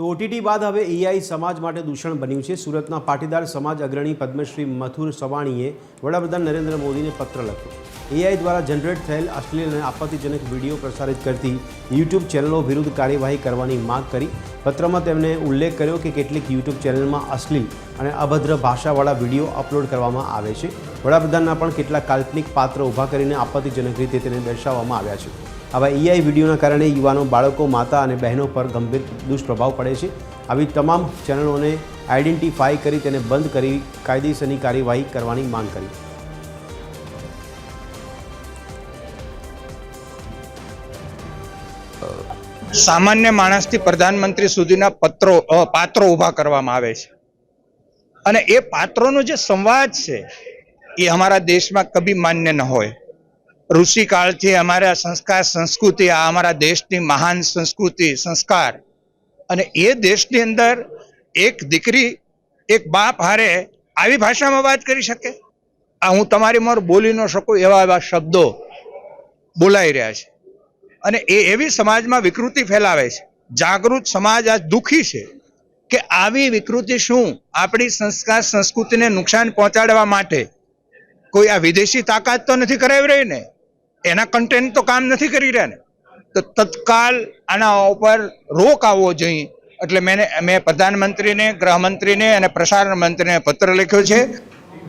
તો ઓટીટી બાદ હવે એઆઈ સમાજ માટે દૂષણ બન્યું છે. સુરતના પાટીદાર સમાજ અગ્રણી પદ્મશ્રી મથુર સવાણીએ વડાપ્રધાન નરેન્દ્ર મોદીને પત્ર લખ્યો. એઆઈ દ્વારા જનરેટ થયેલ અશ્લીલ અને આપત્તિજનક વીડિયો પ્રસારિત કરતી યુટ્યુબ ચેનલો વિરુદ્ધ કાર્યવાહી કરવાની માંગ કરી. પત્રમાં તેમણે ઉલ્લેખ કર્યો કે કેટલીક યુટ્યુબ ચેનલમાં અશ્લીલ અને અભદ્ર ભાષાવાળા વીડિયો અપલોડ કરવામાં આવે છે. વડાપ્રધાનના પણ કેટલાક કાલ્પનિક પાત્ર ઊભા કરીને આપત્તિજનક રીતે તેને દર્શાવવામાં આવ્યા છે. આવા એઆઈ વિડીયોના કારણે યુવાનો, બાળકો, માતા અને બહેનો પર ગંભીર દુષ્પ્રભાવ પડે છે. આવી તમામ ચેનલોને આઈડેન્ટિફાઈ કરી તેને બંધ કરી કાયદેસરની કાર્યવાહી કરવાની માંગ કરી. સામાન્ય માણસથી પ્રધાનમંત્રી સુધીના પત્રો પાત્રો ઊભા કરવામાં આવે છે. અને એ પાત્રોનો જે સંવાદ છે, એ અમારા દેશમાં કભી માન્ય ન હોય. ઋષિકાળથી અમારા સંસ્કાર સંસ્કૃતિ, આ અમારા દેશની મહાન સંસ્કૃતિ, સંસ્કાર. અને એ દેશની અંદર એક દીકરી, એક બાપ હારે આવી ભાષામાં વાત કરી શકે? આ હું તમારી મોર બોલી ન શકું એવા એવા શબ્દો બોલાઈ રહ્યા છે. અને એ એવી સમાજમાં વિકૃતિ ફેલાવે છે. જાગૃત સમાજ આજ દુઃખી છે કે આવી વિકૃતિ શું? આપણી સંસ્કાર સંસ્કૃતિને નુકસાન પહોંચાડવા માટે કોઈ આ વિદેશી તાકાત તો નથી કરાવી રહી ને? એના કન્ટેન્ટ તો કામ નથી કરી રહ્યા ને. તો તત્કાલ આના ઉપર રોક આવવો જોઈએ. એટલે મેં મેં પ્રધાનમંત્રીને, ગૃહમંત્રીને અને પ્રસારણ મંત્રીને પત્ર લખ્યો છે.